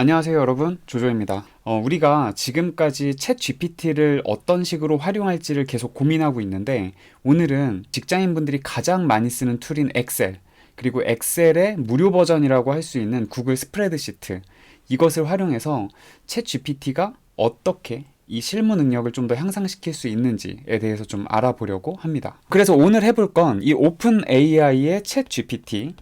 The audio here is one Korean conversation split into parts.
안녕하세요 여러분 조조입니다 어, 우리가 지금까지 챗 GPT를 어떤 식으로 활용할지를 계속 고민하고 있는데 오늘은 직장인분들이 가장 많이 쓰는 툴인 엑셀 그리고 엑셀의 무료 버전이라고 할 수 있는 구글 스프레드시트 이것을 활용해서 챗 GPT가 어떻게 이 실무 능력을 좀 더 향상시킬 수 있는지에 대해서 좀 알아보려고 합니다. 그래서 오늘 해볼 건 이 오픈 AI의 챗 GPT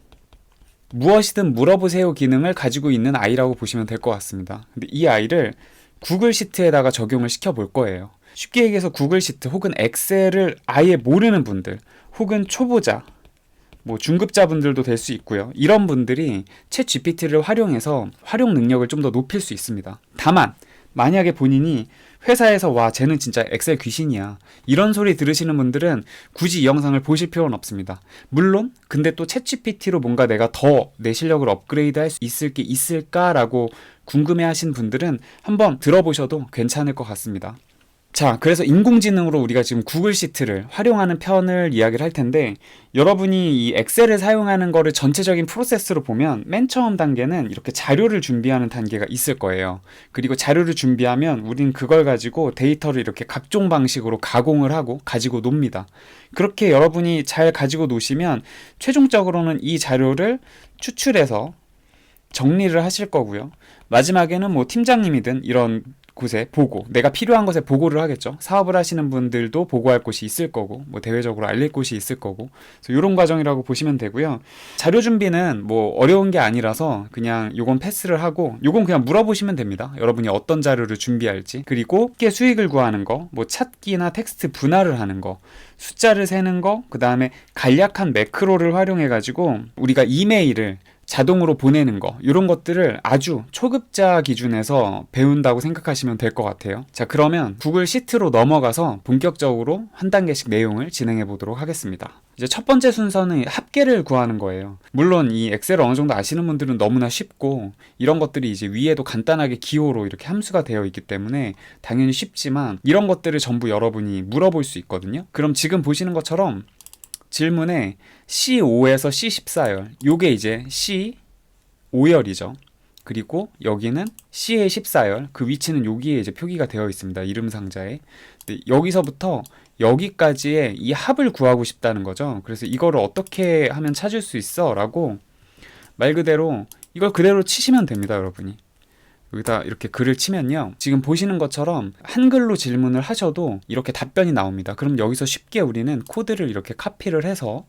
무엇이든 물어보세요 기능을 가지고 있는 아이라고 보시면 될 것 같습니다. 근데 이 아이를 구글 시트에다가 적용을 시켜 볼 거예요. 쉽게 얘기해서 구글 시트 혹은 엑셀을 아예 모르는 분들 혹은 초보자 뭐 중급자분들도 될 수 있고요. 이런 분들이 챗 GPT를 활용해서 활용 능력을 좀 더 높일 수 있습니다. 다만 만약에 본인이 회사에서 와 쟤는 진짜 엑셀 귀신이야. 이런 소리 들으시는 분들은 굳이 이 영상을 보실 필요는 없습니다. 물론 근데 또 챗GPT로 뭔가 내가 더 내 실력을 업그레이드 할 수 있을 게 있을까라고 궁금해 하신 분들은 한번 들어보셔도 괜찮을 것 같습니다 자, 그래서 인공지능으로 우리가 지금 구글 시트를 활용하는 편을 이야기를 할 텐데, 여러분이 이 엑셀을 사용하는 거를 전체적인 프로세스로 보면 맨 처음 단계는 이렇게 자료를 준비하는 단계가 있을 거예요. 그리고 자료를 준비하면 우린 그걸 가지고 데이터를 이렇게 각종 방식으로 가공을 하고 가지고 놉니다. 그렇게 여러분이 잘 가지고 노시면 최종적으로는 이 자료를 추출해서 정리를 하실 거고요. 마지막에는 뭐 팀장님이든 이런 곳에 보고 내가 필요한 것에 보고를 하겠죠. 사업을 하시는 분들도 보고할 곳이 있을 거고 뭐 대외적으로 알릴 곳이 있을 거고 그래서 이런 과정이라고 보시면 되고요. 자료 준비는 뭐 어려운 게 아니라서 그냥 요건 패스를 하고 요건 그냥 물어보시면 됩니다. 여러분이 어떤 자료를 준비할지 그리고 쉽게 수익을 구하는 거, 뭐 찾기나 텍스트 분할을 하는 거, 숫자를 세는 거, 그 다음에 간략한 매크로를 활용해 가지고 우리가 이메일을 자동으로 보내는 거 이런 것들을 아주 초급자 기준에서 배운다고 생각하시면 될 것 같아요. 자 그러면 구글 시트로 넘어가서 본격적으로 한 단계씩 내용을 진행해 보도록 하겠습니다. 이제 첫 번째 순서는 합계를 구하는 거예요. 물론 이 엑셀을 어느 정도 아시는 분들은 너무나 쉽고 이런 것들이 이제 위에도 간단하게 기호로 이렇게 함수가 되어 있기 때문에 당연히 쉽지만 이런 것들을 전부 여러분이 물어볼 수 있거든요. 그럼 지금 보시는 것처럼 질문에 C5에서 C14열 요게 이제 C5열이죠. 그리고 여기는 C의 14열 그 위치는 여기에 이제 표기가 되어 있습니다. 이름 상자에. 여기서부터 여기까지의 이 합을 구하고 싶다는 거죠. 그래서 이거를 어떻게 하면 찾을 수 있어? 라고 말 그대로 이걸 그대로 치시면 됩니다, 여러분이. 여기다 이렇게 글을 치면요. 지금 보시는 것처럼 한글로 질문을 하셔도 이렇게 답변이 나옵니다. 그럼 여기서 쉽게 우리는 코드를 이렇게 카피를 해서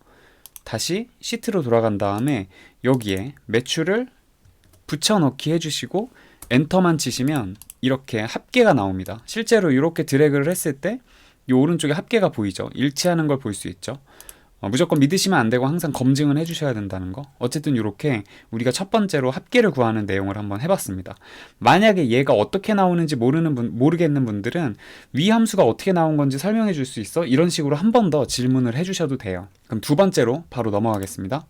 다시 시트로 돌아간 다음에 여기에 매출을 붙여넣기 해주시고 엔터만 치시면 이렇게 합계가 나옵니다. 실제로 이렇게 드래그를 했을 때 이 오른쪽에 합계가 보이죠. 일치하는 걸 볼 수 있죠. 어, 무조건 믿으시면 안 되고 항상 검증을 해주셔야 된다는 거. 어쨌든 이렇게 우리가 첫 번째로 합계를 구하는 내용을 한번 해봤습니다. 만약에 얘가 어떻게 나오는지 모르는 분, 모르겠는 분들은 위 함수가 어떻게 나온 건지 설명해 줄 수 있어? 이런 식으로 한 번 더 질문을 해주셔도 돼요. 그럼 두 번째로 바로 넘어가겠습니다.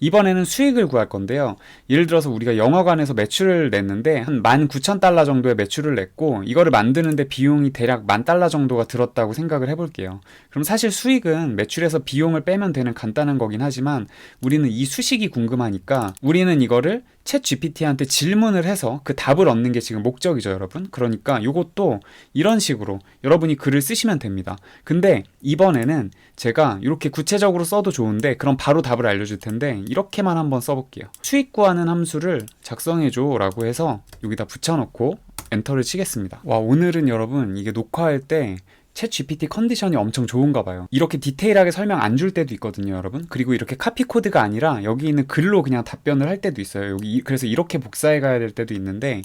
이번에는 수익을 구할 건데요. 예를 들어서 우리가 영화관에서 매출을 냈는데 한 19,000달러 정도의 매출을 냈고 이거를 만드는데 비용이 대략 만 달러 정도가 들었다고 생각을 해볼게요. 그럼 사실 수익은 매출에서 비용을 빼면 되는 간단한 거긴 하지만 우리는 이 수식이 궁금하니까 우리는 이거를 챗 GPT한테 질문을 해서 그 답을 얻는 게 지금 목적이죠, 여러분. 그러니까 이것도 이런 식으로 여러분이 글을 쓰시면 됩니다. 근데 이번에는 제가 이렇게 구체적으로 써도 좋은데 그럼 바로 답을 알려줄 텐데 이렇게만 한번 써볼게요. 수익 구하는 함수를 작성해줘 라고 해서 여기다 붙여놓고 엔터를 치겠습니다. 와, 오늘은 여러분 이게 녹화할 때 챗 GPT 컨디션이 엄청 좋은가 봐요. 이렇게 디테일하게 설명 안 줄 때도 있거든요, 여러분. 그리고 이렇게 카피 코드가 아니라 여기 있는 글로 그냥 답변을 할 때도 있어요. 여기 그래서 이렇게 복사해 가야 될 때도 있는데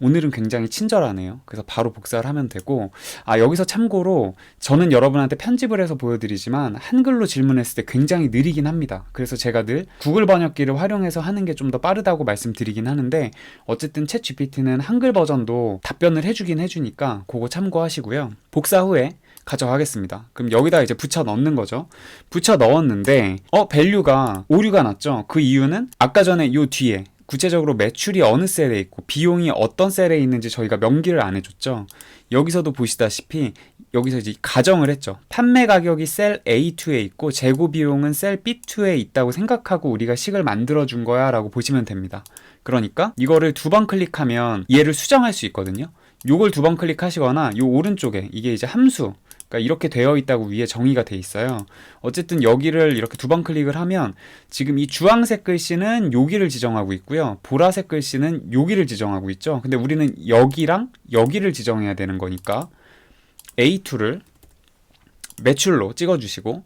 오늘은 굉장히 친절하네요. 그래서 바로 복사를 하면 되고, 아, 여기서 참고로 저는 여러분한테 편집을 해서 보여드리지만 한글로 질문했을 때 굉장히 느리긴 합니다. 그래서 제가 늘 구글 번역기를 활용해서 하는 게 좀 더 빠르다고 말씀드리긴 하는데, 어쨌든 챗 GPT는 한글 버전도 답변을 해주긴 해주니까 그거 참고하시고요. 복사 후에 가져가겠습니다. 그럼 여기다 이제 붙여 넣는 거죠. 붙여 넣었는데, 어, 밸류가 오류가 났죠. 그 이유는 아까 전에 요 뒤에 구체적으로 매출이 어느 셀에 있고 비용이 어떤 셀에 있는지 저희가 명기를 안 해줬죠. 여기서도 보시다시피 여기서 이제 가정을 했죠. 판매 가격이 셀 A2에 있고 재고 비용은 셀 B2에 있다고 생각하고 우리가 식을 만들어 준 거야 라고 보시면 됩니다. 그러니까 이거를 두 번 클릭하면 얘를 수정할 수 있거든요. 요걸 두 번 클릭하시거나 요 오른쪽에 이게 이제 함수 그러니까 이렇게 되어 있다고 위에 정의가 돼 있어요. 어쨌든 여기를 이렇게 두 번 클릭을 하면 지금 이 주황색 글씨는 여기를 지정하고 있고요. 보라색 글씨는 여기를 지정하고 있죠. 근데 우리는 여기랑 여기를 지정해야 되는 거니까 A2를 매출로 찍어주시고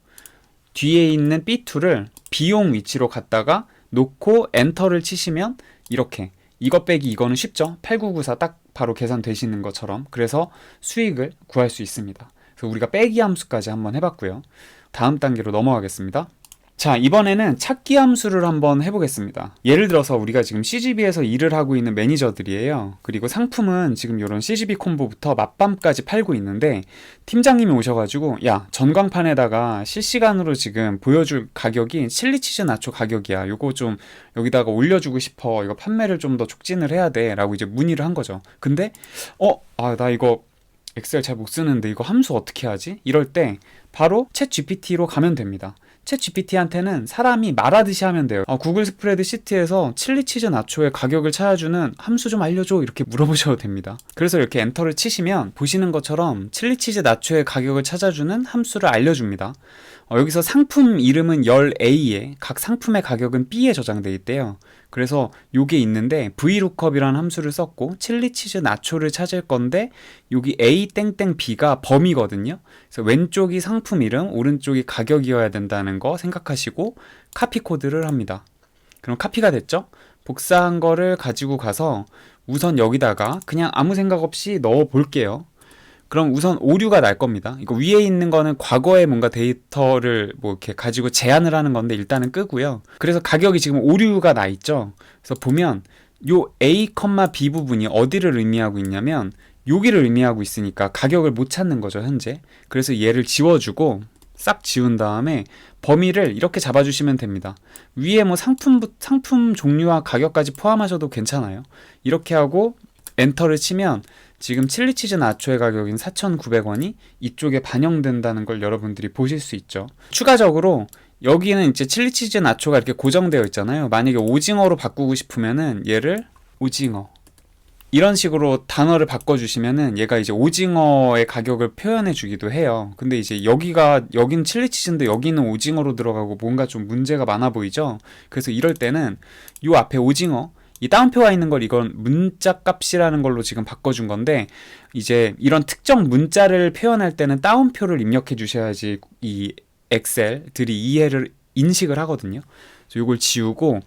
뒤에 있는 B2를 비용 위치로 갖다가 놓고 엔터를 치시면 이렇게 이것 빼기 이거는 쉽죠. 8994 딱 바로 계산되시는 것처럼 그래서 수익을 구할 수 있습니다. 그래서 우리가 빼기 함수까지 한번 해봤고요. 다음 단계로 넘어가겠습니다. 자, 이번에는 찾기 함수를 한번 해보겠습니다. 예를 들어서 우리가 지금 CGV에서 일을 하고 있는 매니저들이에요. 그리고 상품은 지금 이런 CGV 콤보부터 맛밤까지 팔고 있는데 팀장님이 오셔가지고 야, 전광판에다가 실시간으로 지금 보여줄 가격이 칠리치즈 나초 가격이야. 요거 좀 여기다가 올려주고 싶어. 이거 판매를 좀 더 촉진을 해야 돼. 라고 이제 문의를 한 거죠. 근데 어, 아, 나 이거 엑셀 잘 못 쓰는데 이거 함수 어떻게 하지? 이럴 때 바로 챗 GPT로 가면 됩니다. 챗 GPT한테는 사람이 말하듯이 하면 돼요. 어, 구글 스프레드 시트에서 칠리 치즈 나초의 가격을 찾아주는 함수 좀 알려줘 이렇게 물어보셔도 됩니다. 그래서 이렇게 엔터를 치시면 보시는 것처럼 칠리 치즈 나초의 가격을 찾아주는 함수를 알려줍니다. 어, 여기서 상품 이름은 열 A에 각 상품의 가격은 B에 저장돼 있대요. 그래서 요게 있는데 VLOOKUP이라는 함수를 썼고 칠리 치즈 나초를 찾을 건데 여기 A 땡땡 B가 범위거든요. 그래서 왼쪽이 상품 이름, 오른쪽이 가격이어야 된다는 거 생각하시고 카피 코드를 합니다. 그럼 카피가 됐죠? 복사한 거를 가지고 가서 우선 여기다가 그냥 아무 생각 없이 넣어 볼게요. 그럼 우선 오류가 날 겁니다. 이거 위에 있는 거는 과거에 뭔가 데이터를 뭐 이렇게 가지고 제한을 하는 건데 일단은 끄고요. 그래서 가격이 지금 오류가 나 있죠. 그래서 보면 요 A, B 부분이 어디를 의미하고 있냐면 여기를 의미하고 있으니까 가격을 못 찾는 거죠, 현재. 그래서 얘를 지워주고 싹 지운 다음에 범위를 이렇게 잡아주시면 됩니다. 위에 뭐 상품, 상품 종류와 가격까지 포함하셔도 괜찮아요. 이렇게 하고 엔터를 치면 지금 칠리치즈 나초의 가격인 4,900원이 이쪽에 반영된다는 걸 여러분들이 보실 수 있죠. 추가적으로 여기는 이제 칠리치즈 나초가 이렇게 고정되어 있잖아요. 만약에 오징어로 바꾸고 싶으면은 얘를 오징어 이런 식으로 단어를 바꿔주시면은 얘가 이제 오징어의 가격을 표현해 주기도 해요. 근데 이제 여기가 여긴 칠리치즈인데 여기는 오징어로 들어가고 뭔가 좀 문제가 많아 보이죠. 그래서 이럴 때는 요 앞에 오징어 이 다운표가 있는 걸 이건 문자 값이라는 걸로 지금 바꿔준 건데 이제 이런 특정 문자를 표현할 때는 다운표를 입력해 주셔야지 이 엑셀들이 이해를 인식을 하거든요. 그래서 이걸 지우고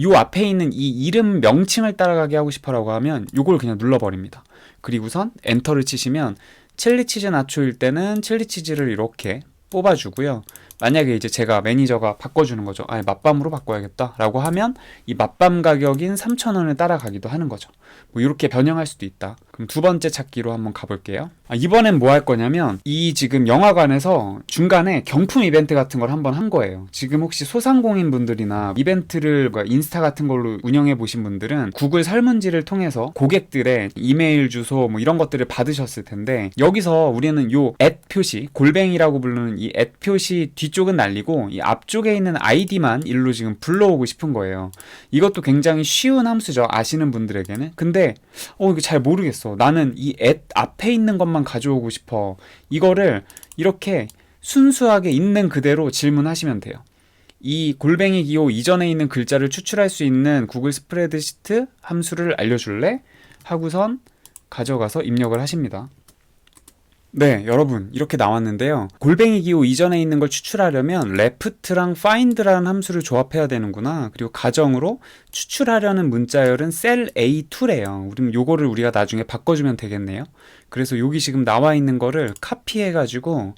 요 앞에 있는 이 이름 명칭을 따라가게 하고 싶어라고 하면 요걸 그냥 눌러버립니다. 그리고선 엔터를 치시면 칠리치즈 나초일 때는 칠리치즈를 이렇게 뽑아주고요. 만약에 이제 제가 매니저가 바꿔주는 거죠. 아, 맛밤으로 바꿔야겠다 라고 하면 이 맛밤 가격인 3,000원을 따라가기도 하는 거죠. 뭐 이렇게 변형할 수도 있다. 그럼 두 번째 찾기로 한번 가볼게요. 아, 이번엔 뭐 할 거냐면 이 지금 영화관에서 중간에 경품 이벤트 같은 걸 한번 한 거예요. 지금 혹시 소상공인 분들이나 이벤트를 인스타 같은 걸로 운영해 보신 분들은 구글 설문지를 통해서 고객들의 이메일 주소 뭐 이런 것들을 받으셨을 텐데 여기서 우리는 요앳 표시 골뱅이라고 부르는 이앳 표시 뒤쪽은 날리고 이 앞쪽에 있는 아이디만 일로 지금 불러오고 싶은 거예요. 이것도 굉장히 쉬운 함수죠. 아시는 분들에게는. 근데 어 이거 잘 모르겠어. 나는 이앳 앞에 있는 것만 가져오고 싶어. 이거를 이렇게 순수하게 있는 그대로 질문하시면 돼요. 이 골뱅이 기호 이전에 있는 글자를 추출할 수 있는 구글 스프레드시트 함수를 알려줄래? 하고선 가져가서 입력을 하십니다. 네, 여러분 이렇게 나왔는데요. 골뱅이 기호 이전에 있는 걸 추출하려면 left랑 find라는 함수를 조합해야 되는구나. 그리고 가정으로 추출하려는 문자열은 cell A2래요. 그럼 요거를 우리가 나중에 바꿔주면 되겠네요. 그래서 여기 지금 나와 있는 거를 카피해가지고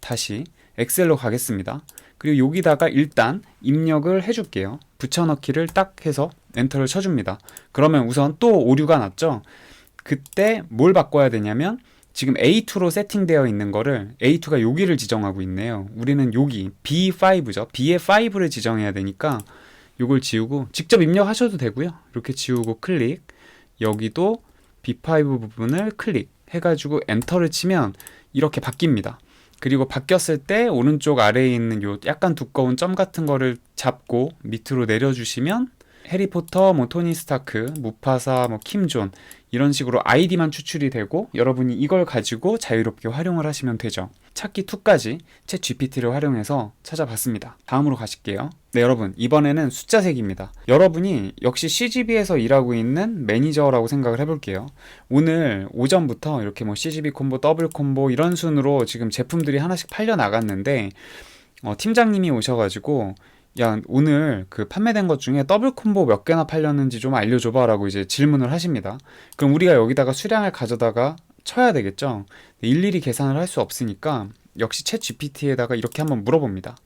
다시 엑셀로 가겠습니다. 그리고 여기다가 일단 입력을 해줄게요. 붙여넣기를 딱 해서 엔터를 쳐줍니다. 그러면 우선 또 오류가 났죠. 그때 뭘 바꿔야 되냐면 지금 A2로 세팅되어 있는 거를 A2가 여기를 지정하고 있네요. 우리는 여기 B5죠. B의 5를 지정해야 되니까 이걸 지우고 직접 입력하셔도 되고요. 이렇게 지우고 클릭 여기도 B5 부분을 클릭 해가지고 엔터를 치면 이렇게 바뀝니다. 그리고 바뀌었을 때 오른쪽 아래에 있는 요 약간 두꺼운 점 같은 거를 잡고 밑으로 내려주시면 해리포터, 뭐 토니 스타크, 무파사, 뭐 킴존 이런 식으로 아이디만 추출이 되고 여러분이 이걸 가지고 자유롭게 활용을 하시면 되죠. 찾기 2까지 챗 GPT를 활용해서 찾아봤습니다. 다음으로 가실게요. 네, 여러분. 이번에는 숫자 색입니다. 여러분이 역시 CGV에서 일하고 있는 매니저라고 생각을 해볼게요. 오늘 오전부터 이렇게 뭐 CGV 콤보, 더블 콤보 이런 순으로 지금 제품들이 하나씩 팔려 나갔는데 어, 팀장님이 오셔가지고 야 오늘 그 판매된 것 중에 더블 콤보 몇 개나 팔렸는지 좀 알려줘봐라고 이제 질문을 하십니다. 그럼 우리가 여기다가 수량을 가져다가 쳐야 되겠죠. 일일이 계산을 할 수 없으니까 역시 챗 GPT에다가 이렇게 한번 물어봅니다.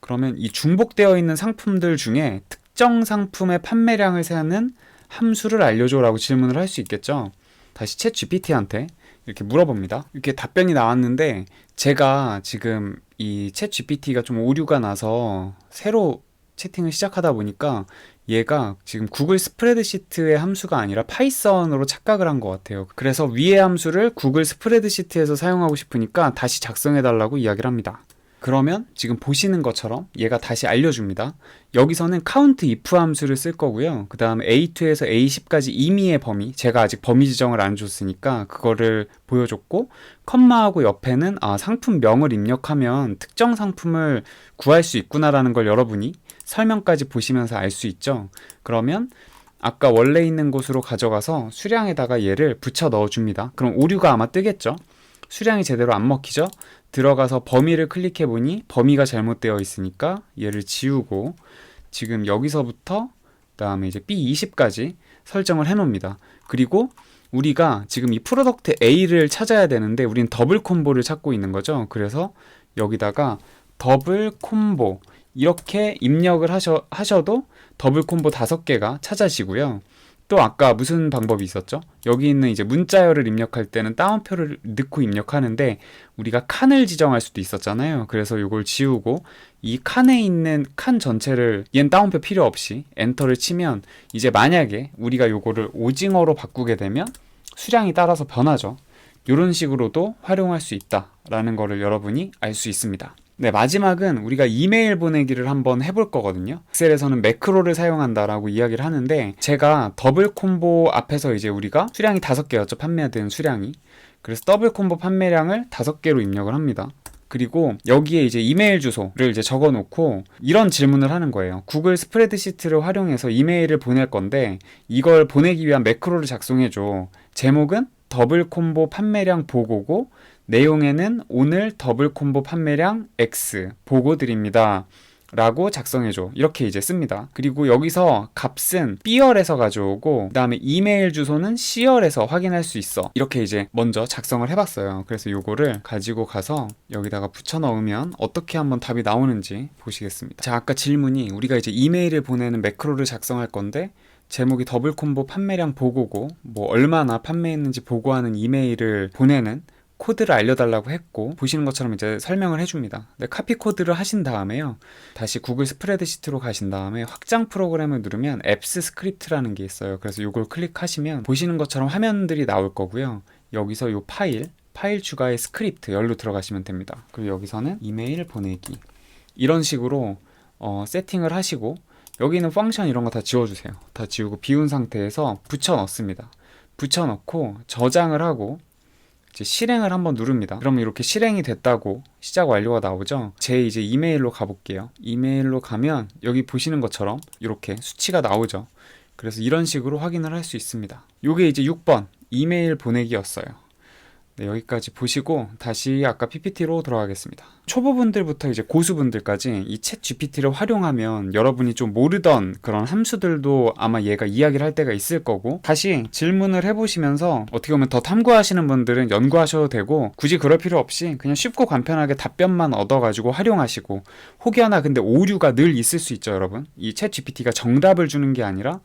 그러면 이 중복되어 있는 상품들 중에 특정 상품의 판매량을 세는 함수를 알려줘라고 질문을 할 수 있겠죠. 다시 챗 GPT한테 이렇게 물어봅니다. 이렇게 답변이 나왔는데 제가 지금 이 챗 GPT가 좀 오류가 나서 새로 채팅을 시작하다 보니까 얘가 지금 구글 스프레드시트의 함수가 아니라 파이썬으로 착각을 한 것 같아요. 그래서 위의 함수를 구글 스프레드시트에서 사용하고 싶으니까 다시 작성해 달라고 이야기를 합니다. 그러면 지금 보시는 것처럼 얘가 다시 알려줍니다. 여기서는 count if 함수를 쓸 거고요. 그 다음에 a2에서 a10까지 임의의 범위, 제가 아직 범위 지정을 안 줬으니까 그거를 보여줬고, 컴마하고 옆에는 아, 상품명을 입력하면 특정 상품을 구할 수 있구나라는 걸 여러분이 설명까지 보시면서 알 수 있죠. 그러면 아까 원래 있는 곳으로 가져가서 수량에다가 얘를 붙여 넣어줍니다. 그럼 오류가 아마 뜨겠죠? 수량이 제대로 안 먹히죠? 들어가서 범위를 클릭해 보니 범위가 잘못되어 있으니까 얘를 지우고 지금 여기서부터 그다음에 이제 B20까지 설정을 해 놓습니다. 그리고 우리가 지금 이 프로덕트 A를 찾아야 되는데 우린 더블 콤보를 찾고 있는 거죠. 그래서 여기다가 더블 콤보 이렇게 입력을 하셔, 하셔도 더블 콤보 다섯 개가 찾아지고요. 또 아까 무슨 방법이 있었죠? 여기 있는 이제 문자열을 입력할 때는 따옴표를 넣고 입력하는데 우리가 칸을 지정할 수도 있었잖아요. 그래서 이걸 지우고 이 칸에 있는 칸 전체를 얜 따옴표 필요 없이 엔터를 치면 이제 만약에 우리가 요거를 오징어로 바꾸게 되면 수량이 따라서 변하죠. 이런 식으로도 활용할 수 있다라는 거를 여러분이 알 수 있습니다. 네, 마지막은 우리가 이메일 보내기를 한번 해볼 거거든요. 엑셀에서는 매크로를 사용한다라고 이야기를 하는데 제가 더블 콤보 앞에서 이제 우리가 수량이 다섯 개였죠. 판매된 수량이. 그래서 더블 콤보 판매량을 다섯 개로 입력을 합니다. 그리고 여기에 이제 이메일 주소를 이제 적어 놓고 이런 질문을 하는 거예요. 구글 스프레드시트를 활용해서 이메일을 보낼 건데 이걸 보내기 위한 매크로를 작성해 줘. 제목은 더블 콤보 판매량 보고고 내용에는 오늘 더블 콤보 판매량 X 보고 드립니다. 라고 작성해줘. 이렇게 이제 씁니다. 그리고 여기서 값은 B열에서 가져오고, 그 다음에 이메일 주소는 C열에서 확인할 수 있어. 이렇게 이제 먼저 작성을 해봤어요. 그래서 요거를 가지고 가서 여기다가 붙여 넣으면 어떻게 한번 답이 나오는지 보시겠습니다. 자, 아까 질문이 우리가 이제 이메일을 보내는 매크로를 작성할 건데, 제목이 더블 콤보 판매량 보고고, 뭐 얼마나 판매했는지 보고하는 이메일을 보내는 코드를 알려달라고 했고 보시는 것처럼 이제 설명을 해줍니다. 네, 카피 코드를 하신 다음에요. 다시 구글 스프레드시트로 가신 다음에 확장 프로그램을 누르면 앱스 스크립트라는 게 있어요. 그래서 이걸 클릭하시면 보시는 것처럼 화면들이 나올 거고요. 여기서 이 파일 파일 추가의 스크립트 열로 들어가시면 됩니다. 그리고 여기서는 이메일 보내기 이런 식으로 어, 세팅을 하시고 여기 있는 펑션 이런 거 다 지워주세요. 다 지우고 비운 상태에서 붙여 넣습니다. 붙여 넣고 저장을 하고 이제 실행을 한번 누릅니다. 그러면 이렇게 실행이 됐다고 시작 완료가 나오죠. 제 이제 이메일로 가볼게요. 이메일로 가면 여기 보시는 것처럼 이렇게 수치가 나오죠. 그래서 이런 식으로 확인을 할 수 있습니다. 이게 이제 6번 이메일 보내기였어요. 네, 여기까지 보시고 다시 아까 PPT로 돌아가겠습니다. 초보분들부터 이제 고수분들까지 이 챗 GPT를 활용하면 여러분이 좀 모르던 그런 함수들도 아마 얘가 이야기를 할 때가 있을 거고 다시 질문을 해보시면서 어떻게 보면 더 탐구하시는 분들은 연구하셔도 되고 굳이 그럴 필요 없이 그냥 쉽고 간편하게 답변만 얻어가지고 활용하시고 혹여나 근데 오류가 늘 있을 수 있죠 여러분 이 챗 GPT가 정답을 주는 게 아니라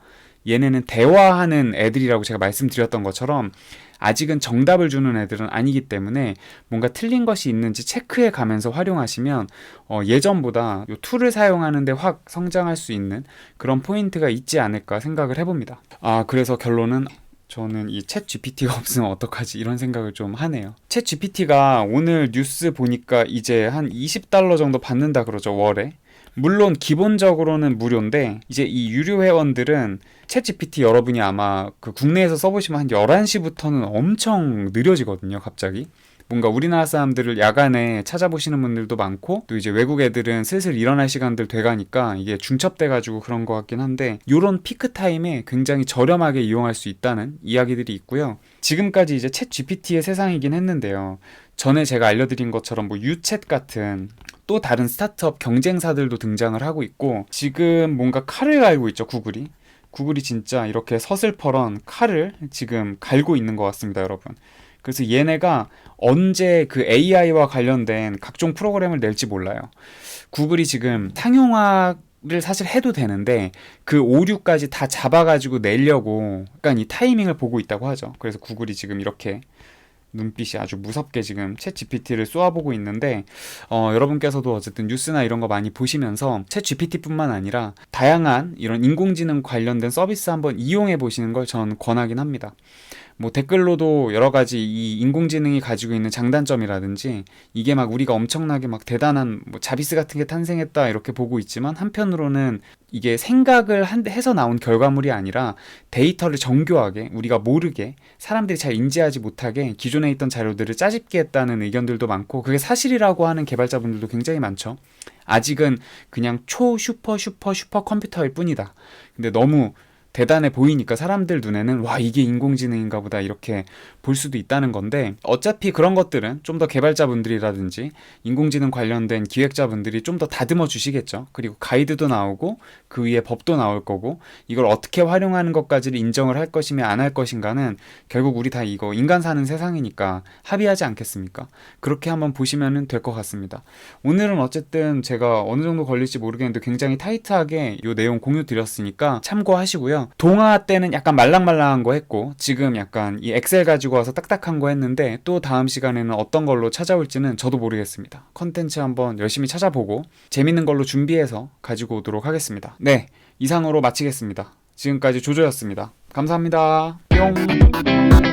얘네는 대화하는 애들이라고 제가 말씀드렸던 것처럼 아직은 정답을 주는 애들은 아니기 때문에 뭔가 틀린 것이 있는지 체크해 가면서 활용하시면 어, 예전보다 이 툴을 사용하는데 확 성장할 수 있는 그런 포인트가 있지 않을까 생각을 해봅니다. 아 그래서 결론은 저는 이 챗 GPT가 없으면 어떡하지 이런 생각을 좀 하네요. 챗 GPT가 오늘 뉴스 보니까 이제 한 20달러 정도 받는다 그러죠 월에. 물론 기본적으로는 무료인데 이제 이 유료 회원들은 챗 GPT 여러분이 아마 그 국내에서 써보시면 한 11시부터는 엄청 느려지거든요, 갑자기. 뭔가 우리나라 사람들을 야간에 찾아보시는 분들도 많고 또 이제 외국 애들은 슬슬 일어날 시간들 돼가니까 이게 중첩돼 가지고 그런 것 같긴 한데 요런 피크 타임에 굉장히 저렴하게 이용할 수 있다는 이야기들이 있고요. 지금까지 이제 챗 GPT의 세상이긴 했는데요. 전에 제가 알려드린 것처럼 뭐 유챗 같은 또 다른 스타트업 경쟁사들도 등장을 하고 있고 지금 뭔가 칼을 갈고 있죠 구글이 구글이 진짜 이렇게 서슬퍼런 칼을 지금 갈고 있는 것 같습니다 여러분 그래서 얘네가 언제 그 AI와 관련된 각종 프로그램을 낼지 몰라요 구글이 지금 상용화 를 사실 해도 되는데 그 오류까지 다 잡아가지고 내려고 약간 이 타이밍을 보고 있다고 하죠 그래서 구글이 지금 이렇게 눈빛이 아주 무섭게 지금 챗 GPT를 쏘아보고 있는데 어, 여러분께서도 어쨌든 뉴스나 이런 거 많이 보시면서 챗 GPT뿐만 아니라 다양한 이런 인공지능 관련된 서비스 한번 이용해 보시는 걸 저는 권하긴 합니다. 뭐 댓글로도 여러 가지 이 인공지능이 가지고 있는 장단점이라든지 이게 막 우리가 엄청나게 막 대단한 뭐 자비스 같은 게 탄생했다 이렇게 보고 있지만 한편으로는 이게 생각을 한, 해서 나온 결과물이 아니라 데이터를 정교하게 우리가 모르게 사람들이 잘 인지하지 못하게 기존에 있던 자료들을 짜집게 했다는 의견들도 많고 그게 사실이라고 하는 개발자분들도 굉장히 많죠. 아직은 그냥 초 슈퍼 슈퍼 슈퍼 컴퓨터일 뿐이다. 근데 너무 대단해 보이니까 사람들 눈에는 와 이게 인공지능인가 보다 이렇게 볼 수도 있다는 건데 어차피 그런 것들은 좀 더 개발자분들이라든지 인공지능 관련된 기획자분들이 좀 더 다듬어 주시겠죠. 그리고 가이드도 나오고 그 위에 법도 나올 거고 이걸 어떻게 활용하는 것까지를 인정을 할 것이며 안 할 것인가는 결국 우리 다 이거 인간 사는 세상이니까 합의하지 않겠습니까? 그렇게 한번 보시면 될 것 같습니다. 오늘은 어쨌든 제가 어느 정도 걸릴지 모르겠는데 굉장히 타이트하게 이 내용 공유 드렸으니까 참고하시고요. 동화 때는 약간 말랑말랑한 거 했고 지금 약간 이 엑셀 가지고 와서 딱딱한 거 했는데 또 다음 시간에는 어떤 걸로 찾아올지는 저도 모르겠습니다. 컨텐츠 한번 열심히 찾아보고 재밌는 걸로 준비해서 가지고 오도록 하겠습니다. 네, 이상으로 마치겠습니다. 지금까지 조조였습니다. 감사합니다. 뿅.